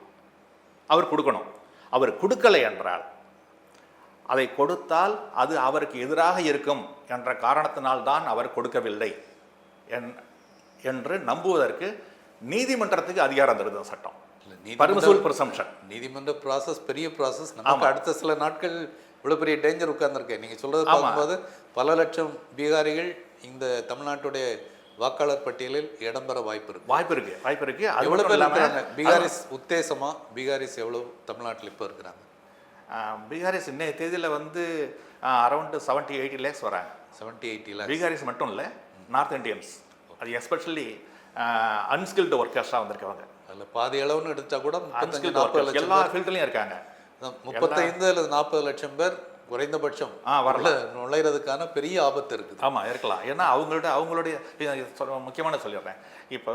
அவர் கொடுக்கணும். அவர் கொடுக்கலை என்றால் அதை கொடுத்தால் அது அவருக்கு எதிராக இருக்கும் என்ற காரணத்தினால் தான் அவர் கொடுக்கவில்லை என் என்று நம்புவதற்கு நீதிமன்றத்துக்கு அதிகாரம் தருது சட்டம். பர்மிசபிள் ப்ரிசம்ஷன்
நீதிமன்ற ப்ராசஸ் பெரிய ப்ராசஸ் நமக்கு அடுத்த சில நாட்கள் இவ்வளோ பெரிய டேஞ்சர் உட்கார்ந்துருக்கேன். நீங்கள் சொல்றது பார்க்கும்போது பல லட்சம் பீகாரிகள் இந்த தமிழ்நாட்டுடைய வாக்காளர் பட்டியலில் இடம்பெற வாய்ப்பு இருக்கு.
வாய்ப்பு இருக்கு. வாய்ப்பு இருக்கு.
எவ்வளோ பேர் இருக்கிறாங்க? பீகாரிஸ் உத்தேசமா? பீகாரிஸ் எவ்வளோ தமிழ்நாட்டில் இப்போ இருக்கிறாங்க?
பீகாரிஸ் இன்னைய தேதியில் வந்து அரௌண்ட் செவன்ட்டி எயிட்டி லேக்ஸ் வராங்க.
செவன்ட்டி எயிட்டியில்
பீகாரிஸ் மட்டும் இல்லை நார்த் இந்தியன்ஸ் அது எஸ்பெஷலி அன்ஸ்கில்டு ஒர்க்கர்ஸாக வந்திருக்கவங்க.
அதில் பாதி அளவுன்னு எடுத்தா கூட
அன்ஸ்கில்டு ஒர்க்கர்ஸ் எல்லா ஃபீல்ட்லையும் இருக்காங்க.
முப்பத்தைந்து அல்லது நாற்பது லட்சம் பேர் குறைந்தபட்சம்
ஆ.
உள்ள நுழையிறதுக்கான பெரிய ஆபத்து இருக்குது.
ஆமாம் இருக்கலாம். ஏன்னா அவங்களோட அவங்களுடைய முக்கியமான சொல்லிடுறேன். இப்போ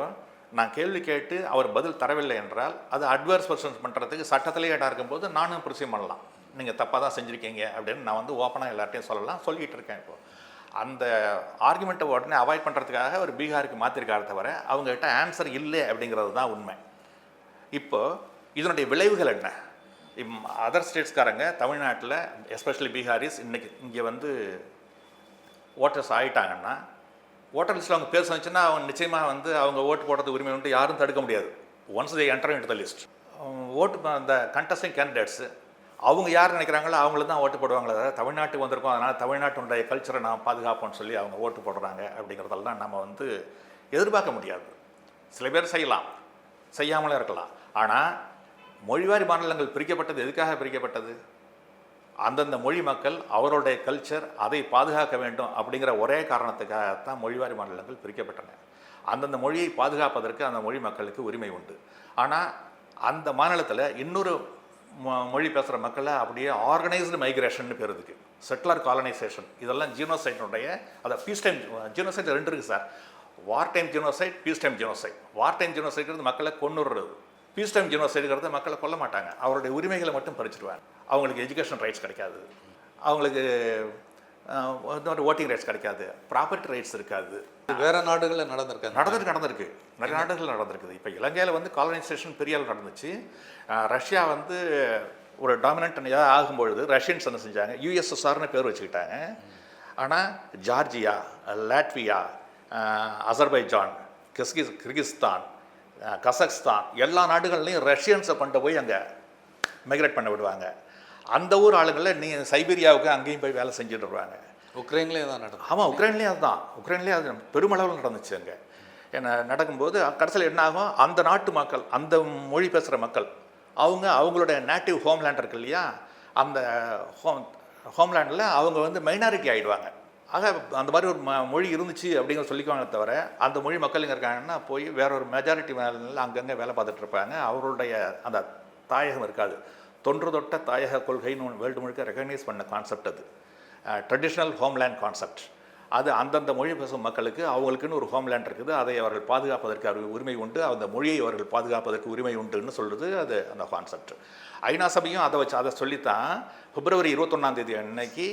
நான் கேள்வி கேட்டு அவர் பதில் தரவில்லை என்றால் அது அட்வர்ஸ் பர்சன்ஸ் பண்ணுறதுக்கு சட்டத்திலே இடம் இருக்கும்போது நானும் ப்ரிசீவ் பண்ணலாம். நீங்கள் தப்பாக தான் செஞ்சுருக்கீங்க அப்படின்னு நான் வந்து ஓப்பனாக எல்லார்ட்டையும் சொல்லலாம். சொல்லிட்டு இருக்கேன் இப்போ. அந்த ஆர்குமெண்ட்டை உடனே அவாய்ட் பண்ணுறதுக்காக அவர் பீகாருக்கு மாற்றிருக்காரு தவிர அவங்ககிட்ட ஆன்சர் இல்லை அப்படிங்கிறது தான் உண்மை. இப்போ இதனுடைய விளைவுகள் என்ன? இம் அதர் ஸ்டேட்ஸ்காரங்க தமிழ்நாட்டில் எஸ்பெஷலி பீகாரிஸ் இன்றைக்கி இங்கே வந்து ஓட்டர்ஸ் ஆகிட்டாங்கன்னா ஓட்டர் லிஸ்ட்டில் அவங்க பேர் சொன்னிச்சுன்னா அவங்க நிச்சயமாக வந்து அவங்க ஓட்டு போடுறது உரிமை உண்டு யாரும் தடுக்க முடியாது. Once they enter into the list ஓட்டு அந்த கண்டஸ்டிங் கேண்டிடேட்ஸு அவங்க யார் நினைக்கிறாங்களோ அவங்கள தான் ஓட்டு போடுவாங்களே தவிர தமிழ்நாட்டுக்கு வந்திருக்கோம் அதனால் தமிழ்நாட்டுடைய கல்ச்சரை நான் பாதுகாப்போம்னு சொல்லி அவங்க ஓட்டு போடுறாங்க அப்படிங்கிறதெல்லாம் நம்ம வந்து எதிர்பார்க்க முடியாது. சில பேர் செய்யலாம் செய்யாமலும் இருக்கலாம். ஆனால் மொழிவாரி மாநிலங்கள் பிரிக்கப்பட்டது எதுக்காக பிரிக்கப்பட்டது? அந்தந்த மொழி மக்கள் அவருடைய கல்ச்சர் அதை பாதுகாக்க வேண்டும் அப்படிங்கிற ஒரே காரணத்துக்காகத்தான் மொழிவாரி மாநிலங்கள் பிரிக்கப்பட்டன. அந்தந்த மொழியை பாதுகாப்பதற்கு அந்த மொழி மக்களுக்கு உரிமை உண்டு. ஆனால் அந்த மாநிலத்தில் இன்னொரு மொ- மொழி பேசுகிற மக்களை அப்படியே ஆர்கனைஸ்டு மைக்ரேஷன் பேர் இருக்கு. செட்டிலர் காலனைசேஷன் இதெல்லாம் ஜீனோசைட்டினுடைய அதை பீஸ் டைம் ஜீனோசைட் ரெண்டு இருக்குது sir. War time genocide peace time genocide war time ஜீனோசைட்ங்கிறது மக்களை கொன்னுடுறது. பீஸ் டைம் ஜீனோசைடுங்கிறது மக்களை கொல்ல மாட்டாங்க. அவருடைய உரிமைகளை மட்டும் பறிச்சிடுவாங்க. அவங்களுக்கு எஜுகேஷன் ரைட்ஸ் கிடைக்காது. அவங்களுக்கு ஓட்டிங் ரைட்ஸ் கிடைக்காது. ப்ராப்பர்ட்டி ரைட்ஸ் இருக்காது.
வேற நாடுகளில்
நடந்திருக்கு நடந்திருக்கு. நிறைய நாடுகள் நடந்திருக்குது. இப்போ இலங்கையில் வந்து காலனைசேஷன் பெரிய அளவு நடந்துச்சு. ரஷ்யா வந்து ஒரு டாமினன்ட் ஆகும்பொழுது ரஷ்யன்ஸ் என்ன செஞ்சாங்க? யூஎஸ்எஸ்ஆர்னு பேர் வச்சுக்கிட்டாங்க. ஆனால் ஜார்ஜியா லாட்வியா அசர்பைஜான் கிஸ்கிஸ் கிர்கிஸ்தான் கசக்ஸ்தான் எல்லா நாடுகள்லையும் ரஷ்யன்ஸை கொண்டு போய் அங்கே மைக்ரேட் பண்ண விடுவாங்க. அந்த ஊர் ஆளுங்களில் நீ சைபீரியாவுக்கு அங்கேயும் போய் வேலை செஞ்சுட்டு வருவாங்க.
உக்ரைன்லேயே தான் நடந்தது
ஆமாம் உக்ரைன்லேயும் அதுதான். உக்ரைன்லேயும் அது பெருமளவில் நடந்துச்சு அங்கே. என்ன நடக்கும்போது கடைசியில் என்ன ஆகும்? அந்த நாட்டு மக்கள் அந்த மொழி பேசுகிற மக்கள் அவங்க அவங்களுடைய நேட்டிவ் ஹோம்லேண்ட் இருக்கு இல்லையா? அந்த ஹோம் ஹோம்லேண்டில் அவங்க வந்து மைனாரிட்டி ஆகிடுவாங்க ஆக அந்த மாதிரி ஒரு ம மொழி இருந்துச்சு அப்படிங்கிற சொல்லிக்குவாங்க தவிர அந்த மொழி மக்கள் இங்கே இருக்காங்கன்னா போய் வேற ஒரு மெஜாரிட்டி மேலே அங்கங்கே வேலை பார்த்துட்டு இருப்பாங்க. அவருடைய அந்த தாயகம் இருக்காது. தொன்று தொட்ட தாயக கொள்கைன்னு ஒன்று வேர்ல்டு முழுக்க ரெகக்னைஸ் பண்ண கான்செப்ட் அது. ட்ரெடிஷ்னல் ஹோம்லேண்ட் கான்செப்ட் அது அந்தந்த மொழி பேசும் மக்களுக்கு அவங்களுக்குன்னு ஒரு ஹோம்லேண்ட் இருக்குது. அதை அவர்கள் பாதுகாப்பதற்கு அவர்கள் உரிமை உண்டு. அந்த மொழியை அவர்கள் பாதுகாப்பதற்கு உரிமை உண்டுன்னு சொல்கிறது அது அந்த கான்செப்ட் ஐநா சபையும் அதை வச்சு அதை சொல்லித்தான். பிப்ரவரி இருபத்தொன்னாம் தேதி அன்னைக்கு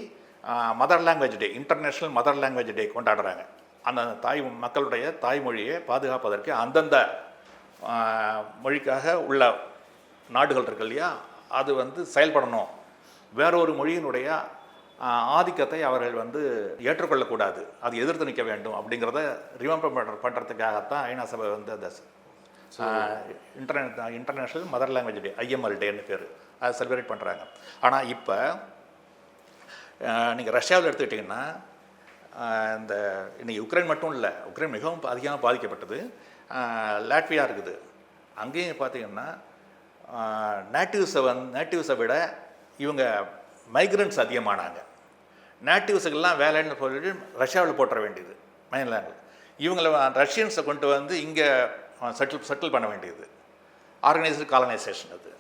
mother language day international mother language day கொண்டாடுறாங்க. அந்த தாய் மக்களுடைய தாய்மொழியை பாதுகாப்பதற்கு அந்தந்த மொழிக்காக உள்ள நாடுகள் இருக்கு இல்லையா? அது வந்து செயல்படணும். வேற ஒரு மொழியினுடைய ஆதிக்கத்தை அவர்கள் வந்து ஏற்றுக்கொள்ளக்கூடாது. அது எதிர்த்து நிற்க வேண்டும் அப்படிங்கிறத ரிமெம்பர் பண்ணுற பண்ணுறதுக்காகத்தான் ஐநா சபை வந்து அந்த internet international mother language day IML டேன்னு பேர். அதை செலிப்ரேட் பண்ணுறாங்க ஆனால் இப்போ நீங்கள் ரஷ்யாவில் எடுத்துக்கிட்டிங்கன்னா இந்த இன்றைக்கி உக்ரைன் மட்டும் இல்லை உக்ரைன் மிகவும் அதிகமாக பாதிக்கப்பட்டது. லாட்வியா இருக்குது. அங்கேயும் பார்த்தீங்கன்னா நேட்டிவ்ஸை வந் நேட்டிவ்ஸை விட இவங்க மைக்ரண்ட்ஸ் அதிகமானாங்க. நேட்டிவ்ஸுக்கெல்லாம் வேலைன்னு சொல்லிட்டு ரஷ்யாவில் போட்டுற வேண்டியது மெயின்லேண்டில் இவங்களை ரஷ்யன்ஸை கொண்டு வந்து இங்கே செட்டில் செட்டில் பண்ண வேண்டியது. ஆர்கனைஸ்டு காலனைசேஷன் அது.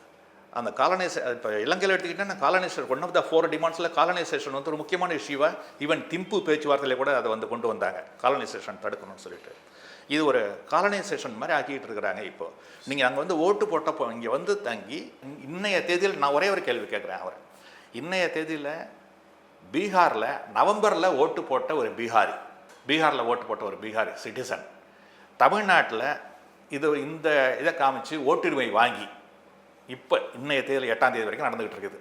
அந்த காலனைசே இப்போ இலங்கையில் எடுத்துக்கிட்டா colonisation one of the four டிமாண்ட்ஸில் colonisation வந்து ஒரு முக்கியமான இஷ்யூவாக ஈவன் திம்பு பேச்சுவார்த்தையில் கூட அதை வந்து கொண்டு வந்தாங்க. காலனைசேஷன் தடுக்கணும்னு சொல்லிட்டு. இது ஒரு காலனைசேஷன் மாதிரி ஆக்கிட்டு இருக்கிறாங்க இப்போ. நீங்கள் அங்கே வந்து ஓட்டு போட்டப்போ இங்கே வந்து தங்கி இன்னைய தேதியில் நான் ஒரே ஒரு கேள்வி கேட்குறேன் அவரை. இன்னைய தேதியில் பீகாரில் நவம்பரில் ஓட்டு போட்ட ஒரு பீகாரி. பீகாரில் ஓட்டு போட்ட ஒரு பீகாரி சிட்டிசன் தமிழ்நாட்டில் இது இந்த இதை காமிச்சு ஓட்டுரிமை வாங்கி இப்போ இன்னைய தேதி எட்டாம் தேதி வரைக்கும் நடந்துகிட்டு இருக்குது.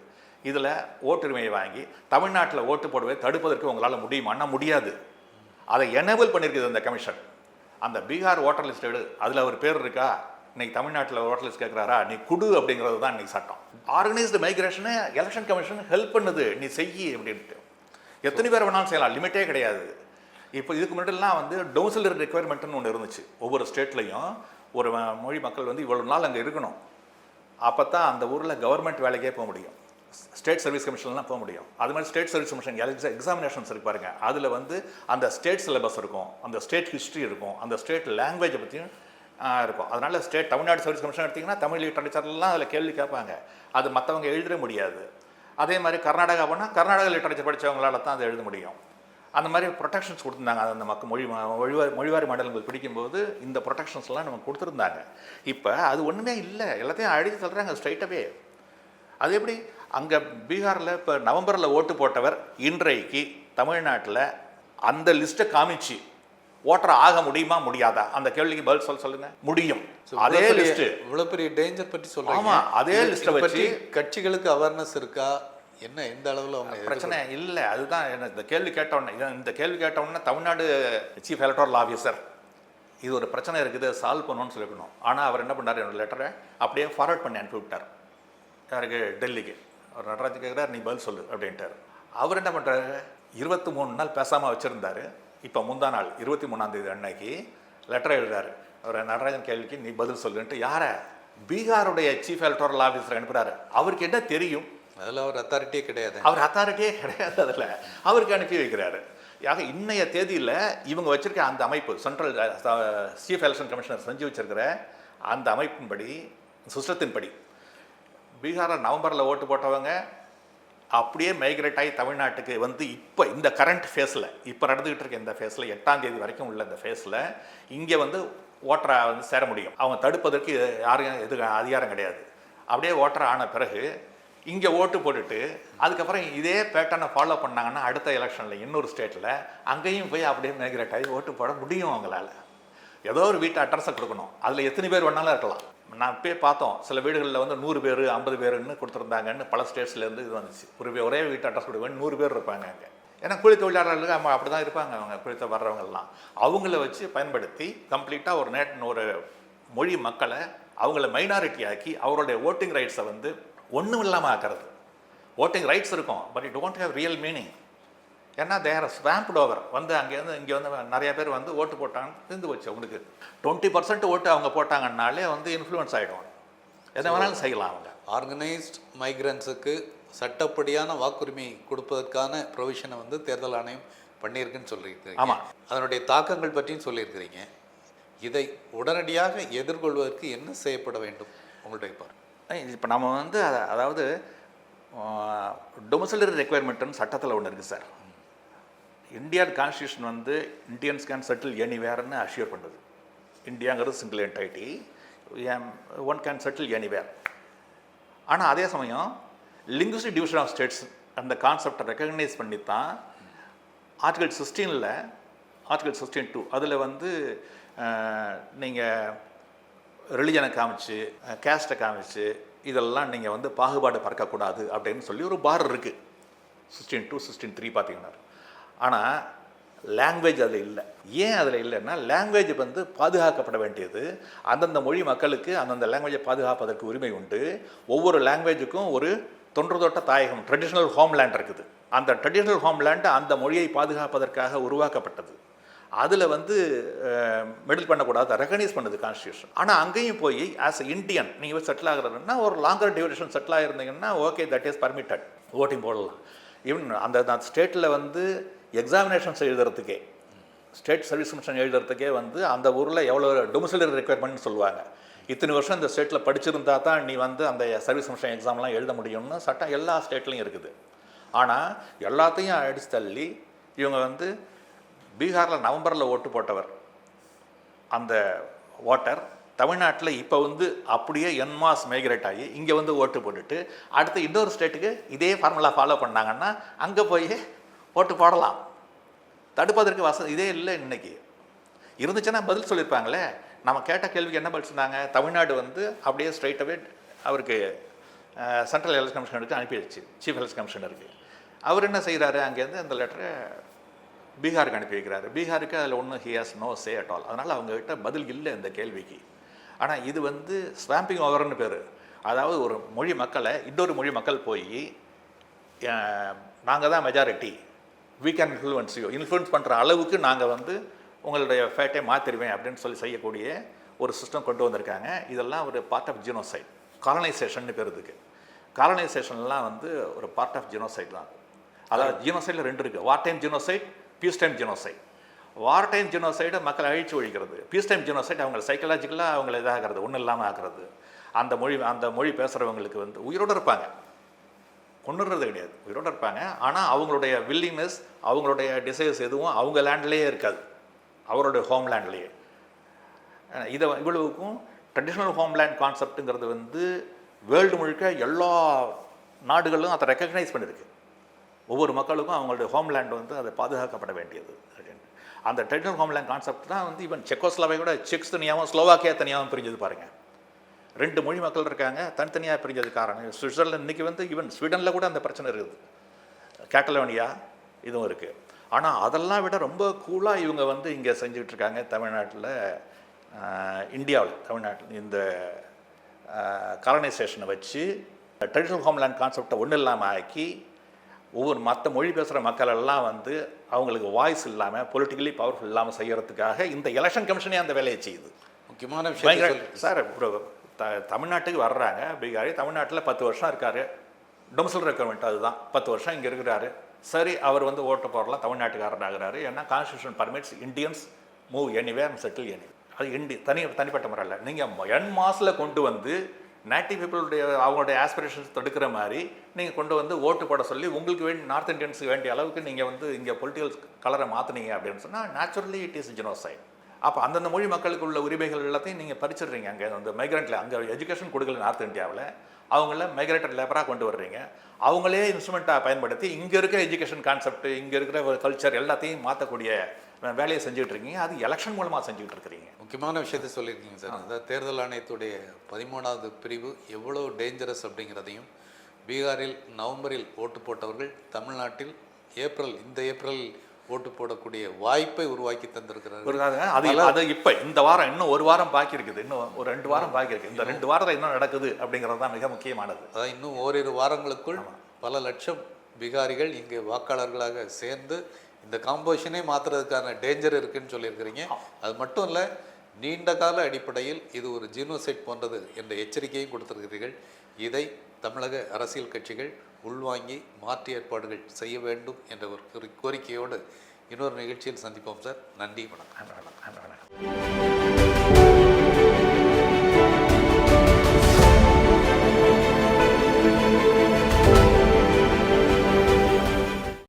இதில் ஓட்டுரிமையை வாங்கி தமிழ்நாட்டில் ஓட்டு போடுவதை தடுப்பதற்கு உங்களால் முடியுமான்னா முடியாது. அதை எனேபிள் பண்ணியிருக்குது அந்த கமிஷன் அந்த பீகார் ஓட்டர் லிஸ்ட் எடு. அதில் அவர் பேர் இருக்கா? இன்னைக்கு தமிழ்நாட்டில் ஓட்டர் லிஸ்ட் கேட்குறாரா நீ குடு அப்படிங்கிறது தான் இன்னைக்கு சட்டம். ஆர்கனைஸ்டு மைக்ரேஷனை எலெக்ஷன் கமிஷன் ஹெல்ப் பண்ணுது. நீ செய்யி அப்படின்ட்டு. எத்தனை பேர் வேணாலும் செய்யலாம். லிமிட்டே கிடையாது. இப்போ இதுக்கு முன்னாடிலாம் வந்து டொமிசிலரி ரெக்குயர்மெண்ட்னு ஒன்று இருந்துச்சு. ஒவ்வொரு ஸ்டேட்லையும் ஒரு மொழி மக்கள் வந்து இவ்வளோ நாள் அங்கே இருக்கணும். அப்போ தான் அந்த ஊரில் கவர்மெண்ட் வேலைக்கே போக முடியும். ஸ்டேட் சர்வீஸ் கமிஷன்லாம் போக முடியும். அது மாதிரி ஸ்டேட் சர்வீஸ் கமிஷன் எக்ஸாமினேஷன்ஸ் இருக்கு பாருங்க. அதில் வந்து அந்த ஸ்டேட் சிலபஸ் இருக்கும். அந்த ஸ்டேட் ஹிஸ்ட்ரி இருக்கும். அந்த ஸ்டேட் லாங்குவேஜை பற்றியும் இருக்கும். அதனால் ஸ்டேட் தமிழ்நாடு சர்வீஸ் கமிஷன் எடுத்திங்கன்னா தமிழ் லிட்டரேச்சர்லாம் அதில் கேள்வி கேட்பாங்க. அது மற்றவங்க எழுதிட முடியாது. அதே மாதிரி கர்நாடகா போனால் கர்நாடகா லிட்டரேச்சர் படித்தவங்களால தான் அதை எழுத முடியும். அந்த மாதிரி ப்ரொடெக்ஷன்ஸ் கொடுத்துருந்தாங்க. அந்த மக்கள் மொழி மொழிவாரி மொழிவாரி மாடல்கள் பிடிக்கும்போது இந்த ப்ரொடெக்ஷன்ஸ்லாம் நமக்கு கொடுத்துருந்தாங்க. இப்போ அது ஒன்றுமே இல்லை. எல்லாத்தையும் அழித்து தள்ளுறாங்க ஸ்ட்ரைட்டாகவே அது எப்படி? அங்கே பீகாரில் இப்போ நவம்பரில் ஓட்டு போட்டவர் இன்றைக்கு தமிழ்நாட்டில் அந்த லிஸ்ட்டை காமிச்சு ஓட்டர் ஆக முடியுமா முடியாதா? அந்த கேள்விக்கு பதில் சொல்ல சொல்லுங்க. முடியும். அதே லிஸ்ட்
இவ்வளவு பெரிய டேஞ்சர் பற்றி சொல்றீங்க.
ஆமா, அதே
இதை பற்றி கட்சிகளுக்கு அவேர்னஸ் இருக்கா? என்ன எந்த அளவுல அவங்க
பிரச்சனை இல்லை அதுதான் என்ன இந்த கேள்வி கேட்ட உடனே இதான் இந்த கேள்வி கேட்ட உடனே தமிழ்நாடு சீஃப் எலக்ட்ரல் ஆஃபீஸர் இது ஒரு பிரச்சனை இருக்குது சால்வ் பண்ணணும்னு சொல்லிக்கணும். ஆனால் அவர் என்ன பண்ணார் என்னோட லெட்டரை அப்படியே ஃபார்வர்ட் பண்ணி அனுப்பி விட்டார். யாருக்கு? டெல்லிக்கு. அவர் நடராஜ் கேட்குறாரு நீ பதில் சொல்லு அப்படின்ட்டார். அவர் என்ன பண்ணுறாரு இருபத்தி மூணு நாள் பேசாமல் வச்சுருந்தாரு. இப்போ முந்தா நாள் இருபத்தி மூணாம் தேதி அன்னைக்கு லெட்டர் எழுதுறாரு. அவர் நடராஜன் கேள்விக்கு நீ பதில் சொல்லுன்ட்டு யாரை? பீகாருடைய சீஃப் எலக்ட்ரல் ஆஃபீஸர் அனுப்புகிறாரு அவருக்கு என்ன தெரியும்?
அதில் அவர் அத்தாரிட்டியே கிடையாது.
அவர் அத்தாரிட்டியே கிடையாது அதில். அவருக்கு அனுப்பி வைக்கிறாரு. ஆக இன்னைய தேதியில் இவங்க வச்சுருக்க அந்த அமைப்பு சென்ட்ரல் சீஃப் எலெக்ஷன் கமிஷனர் செஞ்சு வச்சுருக்கிற அந்த அமைப்பின்படி சிஸ்டத்தின்படி பீகாரில் நவம்பரில் ஓட்டு போட்டவங்க அப்படியே மைக்ரேட் ஆகி தமிழ்நாட்டுக்கு வந்து இப்போ இந்த கரண்ட் ஃபேஸில் இப்போ நடந்துக்கிட்டு இருக்க இந்த ஃபேஸில் எட்டாம் தேதி வரைக்கும் உள்ள இந்த ஃபேஸில் இங்கே வந்து ஓட்டரை வந்து சேர முடியும். அவங்க தடுப்பதற்கு யாரும் எது அதிகாரம் கிடையாது. அப்படியே ஓட்டர் ஆன பிறகு இங்கே ஓட்டு போட்டுட்டு அதுக்கப்புறம் இதே பேட்டர்னை ஃபாலோ பண்ணாங்கன்னா அடுத்த எலெக்ஷனில் இன்னொரு ஸ்டேட்டில் அங்கேயும் போய் அப்படியே மைக்ரேட் ஆகி ஓட்டு போட முடியும் அவங்களால. ஏதோ ஒரு வீட்டு அட்ரஸை கொடுக்கணும். அதில் எத்தனை பேர் வேணாலும் இருக்கலாம். நான் போய் பார்த்தோம் சில வீடுகளில் வந்து நூறு பேர் ஐம்பது பேருன்னு கொடுத்துருந்தாங்கன்னு பல ஸ்டேட்ஸ்லேருந்து இது வந்துச்சு. ஒரு ஒரே வீட்டு அட்ரஸ் கொடுக்க நூறு பேர் இருப்பாங்க அங்கே. ஏன்னா கூலி தொழிலாளர்களுக்கு அவங்க அப்படி தான் இருப்பாங்க அவங்க குளித்த வர்றவங்கெல்லாம். அவங்கள வச்சு பயன்படுத்தி கம்ப்ளீட்டாக ஒரு நேட் ஒரு மொழி மக்களை அவங்கள மைனாரிட்டி ஆக்கி அவருடைய ஓட்டிங் ரைட்ஸை வந்து ஒன்றும் இல்லாமல் ஆக்கிறது. ஓட்டிங் ரைட்ஸ் இருக்கும் but it don't have real meaning ஏன்னா தேர் ஸ்வாம்ப்ட் ஓவர் வந்து அங்கேருந்து இங்கே வந்து நிறைய பேர் வந்து ஓட்டு போட்டாங்க இருந்து போச்சு உங்களுக்கு டுவெண்ட்டி பர்சன்ட் ஓட்டு அவங்க போட்டாங்கன்னாலே வந்து இன்ஃப்ளூயன்ஸ் ஆகிடும் என்ன வேணாலும் செய்யலாம் அவங்க.
ஆர்கனைஸ்ட் மைக்ரன்ஸுக்கு சட்டப்படியான வாக்குரிமை கொடுப்பதற்கான ப்ரொவிஷனை வந்து தேர்தல் ஆணையம் பண்ணியிருக்குன்னு சொல்லியிருக்கிறீங்க.
ஆமா.
அதனுடைய தாக்கங்கள் பற்றியும் சொல்லியிருக்கிறீங்க. இதை உடனடியாக எதிர்கொள்வதற்கு என்ன செய்யப்பட வேண்டும்? உங்களுடைய பார்வை.
இப்போ நம்ம வந்து அதாவது டொமசிலரி ரெக்குயர்மெண்ட்னு சட்டத்தில் ஒன்று இருக்குது சார். இந்தியன் கான்ஸ்டியூஷன் வந்து இந்தியன்ஸ் கேன் செட்டில் எனிவேர்னு அஷ்யூர் பண்ணுது. இந்தியாங்கிறது single entity one can settle anywhere ஆனால் அதே சமயம் லிங்குஸ்டிக் டிவிஷன் ஆஃப் ஸ்டேட்ஸ் அந்த கான்செப்டை ரெக்கக்னைஸ் பண்ணி தான் ஆர்டிகல் சிக்ஸ்டீனில் ஆர்டிகல் சிக்ஸ்டீன் டூ அதில் வந்து நீங்கள் ரிலிஜனை காமிச்சு கேஸ்ட்டை காமிச்சு இதெல்லாம் நீங்கள் வந்து பாகுபாடு பறக்கக்கூடாது அப்படின்னு சொல்லி ஒரு பார் இருக்குது சிக்ஸ்டீன் டூ சிக்ஸ்டீன் த்ரீ பார்த்தீங்கன்னா ஆனால் லாங்குவேஜ் அதில் இல்லை. ஏன் அதில் இல்லைன்னா லாங்குவேஜ் வந்து பாதுகாக்கப்பட வேண்டியது. அந்தந்த மொழி மக்களுக்கு அந்தந்த லாங்குவேஜை பாதுகாப்பதற்கு உரிமை உண்டு. ஒவ்வொரு லாங்குவேஜுக்கும் ஒரு தொன்று தொட்ட தாயகம் ட்ரெடிஷ்னல் ஹோம்லேண்ட் இருக்குது. அந்த ட்ரெடிஷ்னல் ஹோம்லேண்டு அந்த மொழியை பாதுகாப்பதற்காக உருவாக்கப்பட்டது. அதில் வந்து மெடில் பண்ணக்கூடாது ரெகனைஸ் பண்ணுது கான்ஸ்டியூஷன் ஆனால் அங்கேயும் போய் ஆஸ் இந்தியன் நீங்கள் செட்டில் ஆகுறதுன்னா ஒரு longer duration settle ஆகிருந்தீங்கன்னா okay that is permitted voting போடலாம். ஈவன் அந்த ஸ்டேட்டில் வந்து எக்ஸாமினேஷன்ஸ் எழுதுறதுக்கே ஸ்டேட் சர்வீஸ் கமிஷன் எழுதுறதுக்கே வந்து அந்த ஊரில் எவ்வளோ டொமிசலரி ரெக்குயர்மெண்ட்னு சொல்லுவாங்க. இத்தனை வருஷம் இந்த ஸ்டேட்டில் படிச்சிருந்தா தான் நீ வந்து அந்த சர்வீஸ் கமிஷன் எக்ஸாம்லாம் எழுத முடியும்னு சட்டம் எல்லா ஸ்டேட்லையும் இருக்குது. ஆனால் எல்லாத்தையும் அடிச்சு தள்ளி இவங்க வந்து பீகாரில் நவம்பரில் ஓட்டு போட்டவர். அந்த ஓட்டர் தமிழ்நாட்டில் இப்போ வந்து அப்படியே என்மாஸ் மைக்ரேட் ஆகி இங்கே வந்து ஓட்டு போட்டுட்டு அடுத்து இன்னொரு ஸ்டேட்டுக்கு இதே ஃபார்முலா ஃபாலோ பண்ணாங்கன்னா அங்கே போய் ஓட்டு போடலாம். தடுப்பதற்கு வசதி இதே இல்லை இன்னைக்கு. இருந்துச்சுன்னா பதில் சொல்லியிருப்பாங்களே. நம்ம கேட்ட கேள்விக்கு என்ன பதில் சொன்னாங்க? தமிழ்நாடு வந்து அப்படியே ஸ்ட்ரைட்டாகவே அவருக்கு சென்ட்ரல் எலெக்ஷன் கமிஷனருக்கு அனுப்பிடுச்சு சீஃப் எலெக்ஷன் கமிஷனருக்கு அவர் என்ன செய்கிறாரு அங்கேருந்து அந்த லெட்டரை பீகாருக்கு அனுப்பி வைக்கிறாரு. பீகாருக்கு அதில் ஒன்றும் he's no say at all அதனால் அவங்ககிட்ட பதில் இல்லை இந்த கேள்விக்கு. ஆனால் இது வந்து ஸ்வாம்பிங் ஓவர்னு பேர். அதாவது ஒரு மொழி மக்களை இன்னொரு மொழி மக்கள் போய் நாங்கள் தான் majority we can influence you influence பண்ணுற அளவுக்கு நாங்கள் வந்து உங்களுடைய ஃபேட்டை மாற்றிடுவேன் அப்படின்னு சொல்லி செய்யக்கூடிய ஒரு சிஸ்டம் கொண்டு வந்திருக்காங்க. இதெல்லாம் ஒரு பார்ட் ஆஃப் ஜீனோசைட் காலனைசேஷன் பேர் இதுக்கு. காலனைசேஷன்லாம் வந்து ஒரு பார்ட் ஆஃப் ஜீனோசைட் தான். அதாவது ஜீனோசைடில் ரெண்டு இருக்குது war time genocide peace time genocide war time ஜெனோசைடை மக்களை அழிச்சு ஒழிக்கிறது. பீஸ் டைம் ஜெனோசைட் அவங்களை சைக்கலாஜிக்கலாக அவங்களை இதாகிறது ஒன்றும் இல்லாமல் ஆகிறது அந்த மொழி அந்த மொழி பேசுகிறவங்களுக்கு வந்து உயிரோடு இருப்பாங்க. கொண்டுறது கிடையாது. உயிரோடு இருப்பாங்க. ஆனால் அவங்களுடைய வில்லிங்னஸ் அவங்களுடைய டிசைர்ஸ் எதுவும் அவங்க லேண்ட்லேயே இருக்காது. அவருடைய ஹோம்லேண்ட்லேயே இதை இவ்வளவுக்கும் ட்ரெடிஷ்னல் ஹோம்லேண்ட் கான்செப்ட்டுங்கிறது வந்து வேர்ல்டு முழுக்க எல்லா நாடுகளும் அதை ரெக்கக்னைஸ் பண்ணியிருக்கு ஒவ்வொரு மக்களுக்கும் அவங்களுடைய ஹோம்லேண்ட் வந்து அதை பாதுகாக்கப்பட வேண்டியது. அப்படின்னு அந்த ட்ரெடிஷனல் ஹோம்லேண்ட் கான்செப்ட் தான் வந்து ஈவன் செக்கோஸ்லாவை கூட செக்ஸ் தனியாகவும் ஸ்லோவாக்கியா தனியாகவும் பிரிஞ்சது பாருங்கள் ரெண்டு மொழி மக்கள் இருக்காங்க தனித்தனியாக பிரிஞ்சது காரணம். சுவிட்சர்லாந்து இன்றைக்கி வந்து ஈவன் ஸ்வீடனில் கூட அந்த பிரச்சனை இருக்குது. கேட்டலோனியா இதுவும் இருக்குது ஆனால் அதெல்லாம் விட ரொம்ப கூலாக இவங்க வந்து இங்கே செஞ்சுக்கிட்டு இருக்காங்க தமிழ்நாட்டில் இந்தியாவில் தமிழ்நாட்டில் இந்த காலனைசேஷனை வச்சு ட்ரெடிஷ்னல் ஹோம்லேண்ட் கான்செப்டை ஒன்றும் இல்லாமல் ஆக்கி ஒவ்வொரு மற்ற மொழி பேசுகிற மக்கள் எல்லாம் வந்து அவங்களுக்கு வாய்ஸ் இல்லாமல் பொலிட்டிக்கலி பவர்ஃபுல் இல்லாமல் செய்யறதுக்காக இந்த எலெக்ஷன் கமிஷனே அந்த வேலையை செய்யுது.
முக்கியமான விஷயம்
சார் த தமிழ்நாட்டுக்கு வர்றாங்க. பீகாரி தமிழ்நாட்டில் பத்து வருஷம் இருக்காரு. டொமிசல் ரெக்குவயர்மெண்ட் அதுதான். பத்து வருஷம் இங்கே இருக்கிறாரு. சரி அவர் வந்து ஓட்டு போடலாம் தமிழ்நாட்டுக்காரர் ஆகிறாரு. ஏன்னா constitution permits Indians move anyway and settle any அது இண்டி தனி தனிப்பட்ட முறையில். நீங்கள் என் மாசில் கொண்டு வந்து நேட்டிவ் பீப்புளுடைய அவங்களுடைய ஆஸ்பிரேஷன்ஸ் தடுக்கிற மாதிரி நீங்கள் கொண்டு வந்து ஓட்டு போட சொல்லி உங்களுக்கு வேண்டி நார்த் இந்தியன்ஸுக்கு வேண்டிய அளவுக்கு நீங்கள் வந்து இங்கே பொலிட்டிக்கல் கலரை மாற்றினீங்க அப்படின்னு சொன்னால் நேச்சுரலி இட் இஸ் ஜினோசைட் அப்போ அந்தந்த மொழி மக்களுக்கு உள்ள உரிமைகள் எல்லாத்தையும் நீங்கள் பறிச்சிடுறீங்க. அங்கே அந்த மைக்ரண்ட்டில் அங்கே எஜுகேஷன் கொடுக்கல நார்த் இந்தியாவில் அவங்கள மைக்ரேட்டட் லேபராக கொண்டு வர்றீங்க. அவங்களே இன்ஸ்ட்ருமெண்ட்டாக பயன்படுத்தி இங்கே இருக்கிற எஜுகேஷன் கான்செப்ட் இங்கே இருக்கிற கல்ச்சர் எல்லாத்தையும் மாற்றக்கூடிய வேலையை செஞ்சுட்டு இருக்கீங்க அது எலெக்ஷன் மூலமாக செஞ்சுட்டு இருக்கிறீங்க
முக்கியமான விஷயத்தை சொல்லியிருக்கீங்க சார். அந்த தேர்தல் ஆணையத்துடைய பதிமூணாவது பிரிவு எவ்வளோ டேஞ்சரஸ் அப்படிங்கிறதையும் பீகாரில் நவம்பரில் ஓட்டு போட்டவர்கள் தமிழ்நாட்டில் ஏப்ரல் இந்த ஏப்ரல் ஓட்டு போடக்கூடிய வாய்ப்பை உருவாக்கி தந்திருக்கிறார்கள்.
ஒரு அது அது அது இப்போ இந்த வாரம் இன்னும் ஒரு வாரம் பாக்கி இருக்குது. இன்னும் ஒரு ரெண்டு வாரம் பாக்கி இருக்குது. இந்த ரெண்டு வாரத்தில் என்ன நடக்குது அப்படிங்கிறது தான் மிக முக்கியமானது.
அதான் இன்னும் ஓரிரு வாரங்களுக்குள் பல லட்சம் பீகாரிகள் இங்கே வாக்காளர்களாக சேர்ந்து இந்த காம்போசிஷனே மாற்றுறதுக்கான டேஞ்சர் இருக்குன்னு சொல்லியிருக்கிறீங்க. அது மட்டும் இல்லை நீண்ட கால அடிப்படையில் இது ஒரு ஜீனோசைட் போன்றது என்ற எச்சரிக்கையும் கொடுத்திருக்கிறீர்கள். இதை தமிழக அரசியல் கட்சிகள் உள்வாங்கி மாற்று ஏற்பாடுகள் செய்ய வேண்டும் என்ற ஒரு கோரி- கோரிக்கையோடு இன்னொரு நிகழ்ச்சியில் சந்திப்போம் சார். நன்றி வணக்கம்.
வணக்கம்.